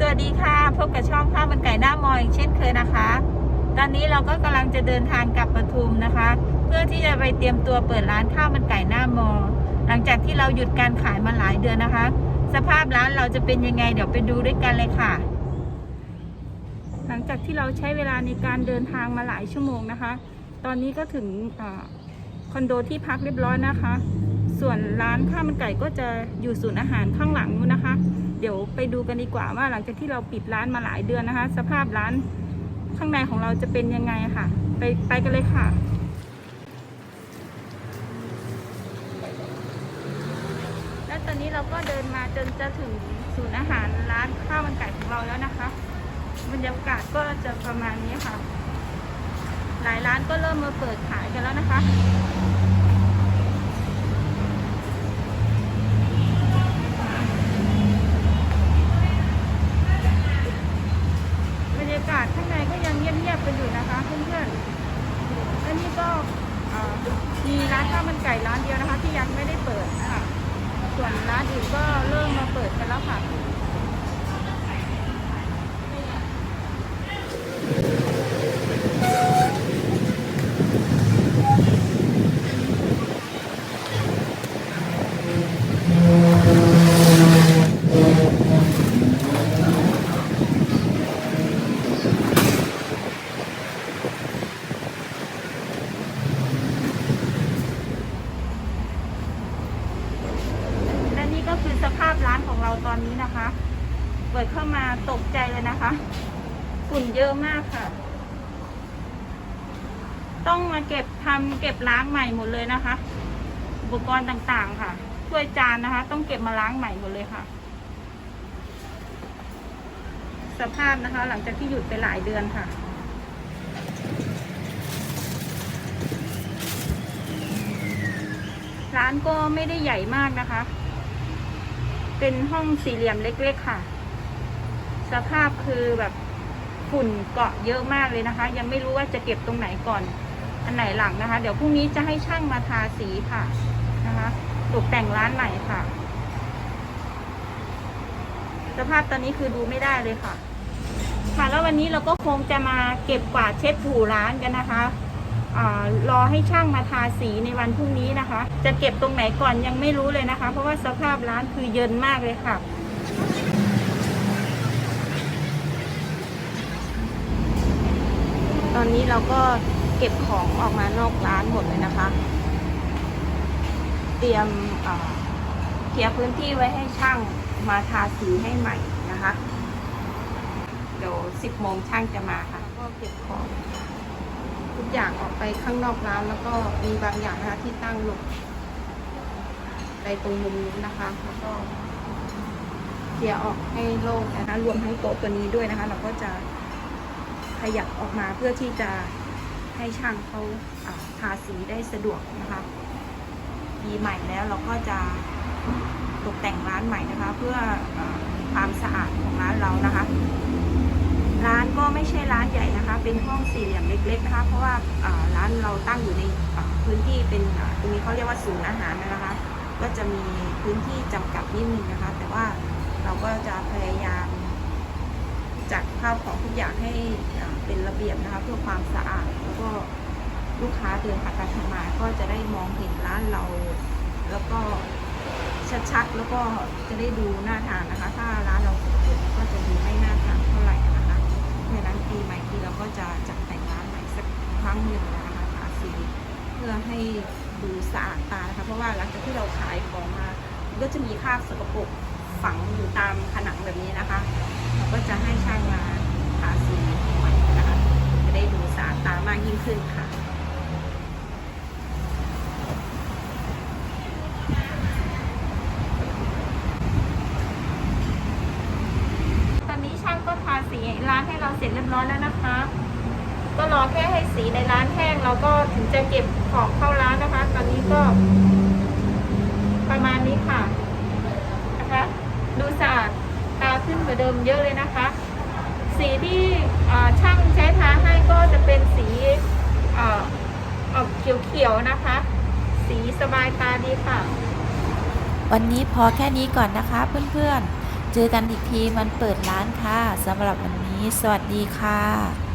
สวัสดีค่ะ พบกับช่องข้าวมันไก่หน้ามอยอีกเช่นเคยนะคะ ตอนนี้เราก็กำลังจะเดินทางกลับปทุมนะคะ เพื่อที่จะไปเตรียมตัวเปิดร้านข้าวมันไก่หน้ามอ หลังจากที่เราหยุดการขายมาหลายเดือนนะคะ สภาพร้านเราจะเป็นยังไงเดี๋ยวไปดูด้วยกันเลยค่ะ หลังจากที่เราใช้เวลาในการเดินทางมาหลายชั่วโมงนะคะ ตอนนี้ก็ถึงอคอนโดที่พักเรียบร้อยนะคะ ส่วนร้านข้าวมันไก่ก็จะอยู่ศูนย์อาหารข้างหลังนู้นนะคะ เดี๋ยวไปดูกันดีกว่าว่าหลังจากที่เราปิดร้านมาหลายเดือนนะคะ สภาพร้านข้างในของเราจะเป็นยังไงค่ะ ไปไปกันเลยค่ะและตอนนี้เราก็เดินมาจนจะถึงศูนย์อาหารร้านข้าวมันไก่ของเราแล้วนะคะ บรรยากาศก็จะประมาณนี้ค่ะ หลายร้านก็เริ่มมาเปิดขายกันแล้วนะคะ ไก่ร้านเดียวนะคะ ที่ยังไม่ได้เปิดนะคะส่วนร้านอื่นก็เริ่มมาเปิดกันแล้วค่ะนี่ก็คือสภาพร้านของเราตอ นี้นะคะ เปิดเข้ามาตกใจเลยนะคะ ฝุ่นเยอะมากค่ะ ต้องมาเก็บทำเก็บล้างใหม่หมดเลยนะคะ อุปกรณ์ต่างๆค่ะ ถ้วยจานนะคะ ต้องเก็บมาล้างใหม่หมดเลยค่ะ สภาพนะคะ หลังจากที่หยุดไปหลายเดือนค่ะร้านก็ไม่ได้ใหญ่มากนะคะ เป็นห้องสี่เหลี่ยมเล็กๆค่ะ สภาพคือแบบฝุ่นเกาะเยอะมากเลยนะคะ ยังไม่รู้ว่าจะเก็บตรงไหนก่อน อันไหนหลังนะคะ เดี๋ยวพรุ่งนี้จะให้ช่างมาทาสีค่ะนะคะ ตกแต่งร้านใหม่ค่ะ สภาพตอนนี้คือดูไม่ได้เลยค่ะ ค่ะแล้ววันนี้เราก็คงจะมาเก็บกวาดเช็ดถูร้านกันนะคะ รอให้ช่างมาทาสีในวันพรุ่งนี้นะคะ จะเก็บตรงไหนก่อนยังไม่รู้เลยนะคะ เพราะว่าสภาพร้านคือเยินมากเลยค่ะตอนนี้เราก็เก็บของออกมานอกร้านหมดเลยนะคะ เตรียมเคลียร์พื้นที่ไว้ให้ช่างมาทาสีให้ใหม่นะคะ เดี๋ยวสิบโมงช่างจะมาค่ะ ก็เก็บของ ทุกอย่างออกไปข้างนอกร้าน แล้วก็มีบางอย่างนะคะที่ตั้งหลบไปตรงมุมนู้นนะคะ แล้วก็เคลียร์ออกให้โล่งนะคะรวมทั้งโต๊ะตัวนี้ด้วยนะคะ เราก็จะขยับออกมาเพื่อที่จะให้ช่างเขาทาสีได้สะดวกนะคะปีใหม่แล้วเราก็จะตกแต่งร้านใหม่นะคะ เพื่อความสะอาดของร้านเรานะคะ ร้านก็ไม่ใช่ร้านใหญ่นะคะ เป็นห้องสี่เหลี่ยมเล็ก ๆ นะคะ เพราะว่าร้านเราตั้งอยู่ในพื้นที่เป็นตรงนี้เขาเรียกว่าศูนย์อาหารนะคะ ก็จะมีพื้นที่จำกัดนิดนึงนะคะ แต่ว่าเราก็จะพยายามจัดข้าวของทุกอย่างให้เป็นระเบียบนะคะ เพื่อความสะอาดแล้วก็ลูกค้าเดินผ่านไปผ่านมาก็จะได้มองเห็นร้านเรา แล้วก็ชัดๆแล้วก็จะได้ดูหน่าทานนะคะ ถ้าร้านเราสกปรกก็จะดูไม่น่าทานเท่าไหร่ นะคะในร้านปีใหม่คือเราก็จะจัดแต่งร้านใหม่สักครั้งหนึ่งนะคะทาสีเพื่อให้ดูสะอาดตานะคะเพราะว่าหลังจากที่เราขายของมาก็จะมีคราบสกปรกฝังอยู่ตามผนังแบบนี้นะคะเราก็จะให้ช่างมาทาสีใหม่นะคะจะได้ดูสะอาดตามากยิ่งขึ้นค่ะ ตอนนี้ช่างก็ทาสีร้านให้ เราเสร็จเรียบร้อยแล้วนะคะ ก็รอแค่ให้สีในร้านแห้งเราก็ถึงจะเก็บของเข้าร้านนะคะ ตอนนี้ก็ ประมาณนี้ค่ะนะคะ ดูสะอาดตาขึ้นกว่าเดิมเยอะเลยนะคะ สีที่ช่างใช้ทาให้ก็จะเป็นสีออกเขียวๆนะคะ สีสบายตาดีค่ะ วันนี้พอแค่นี้ก่อนนะคะเพื่อนๆ เจอกันอีกทีมันเปิดร้านค่ะสำหรับวันนี้ สวัสดีค่ะ